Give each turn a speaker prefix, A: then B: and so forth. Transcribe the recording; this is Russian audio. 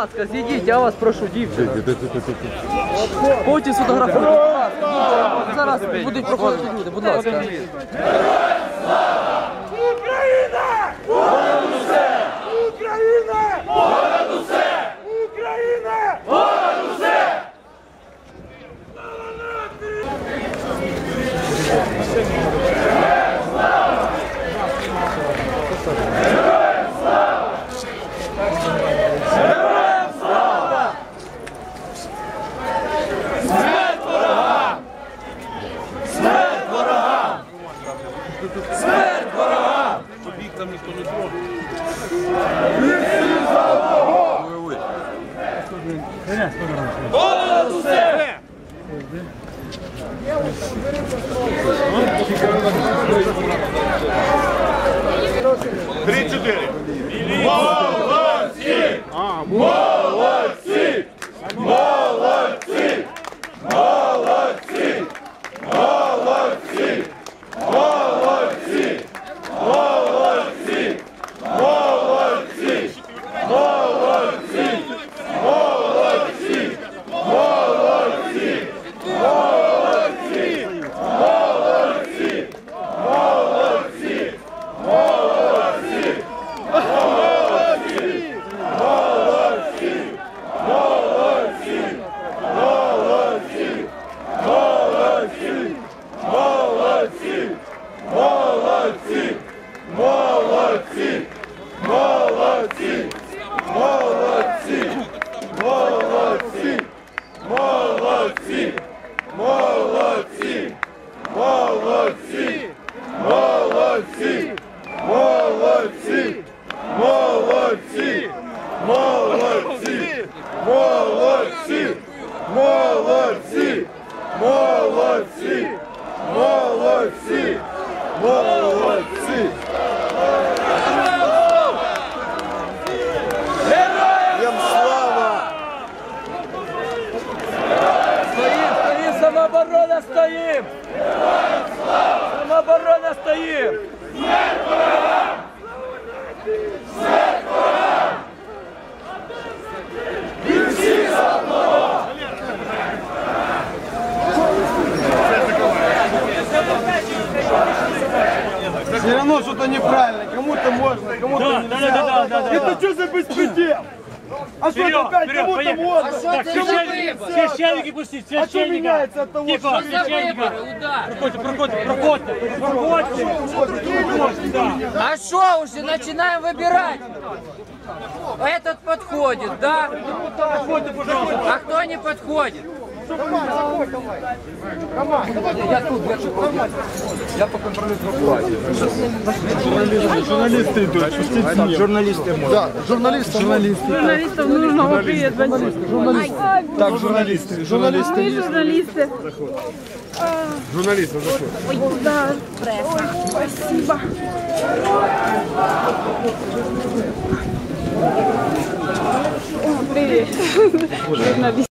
A: ласка, зійдіть, я вас прошу, дівчина. Потім сфотографуйте, будь ласка. Зараз будуть проходити люди, будь ласка. там никто не трогает. Три-четыре. Молодці! Молодці! Молодці! Молодці! Молодці! Молодці! Молодці! Молодці! Молодці! Героям слава! Стоїм, стоїм, самооборона стоїм! Самооборона стоїм!
B: Все равно что-то неправильно. Кому-то можно, кому-то нельзя. Это что за беспредел? А что это опять? Кому-то вот.
A: А что это священники,
B: священники пустить, священники. А что меняется от того.
A: Проходите,
B: проходите, проходите, проходите.
A: А что уже, начинаем выбирать. Этот подходит, да? А кто не подходит? Давай, заходь, давай. Роман, давай. Я тут, я тут. Я по компромиссу Журналисты,
B: журналисты идут, пустить нет. Журналисты могут. Да, журналисты. Журналисты. Журналистов
A: нужно
B: выприедать. Журналисты. Так, журналисты. Журналисты. Вы журналисты. Журналисты, заходят. Да. Спасибо. Привет.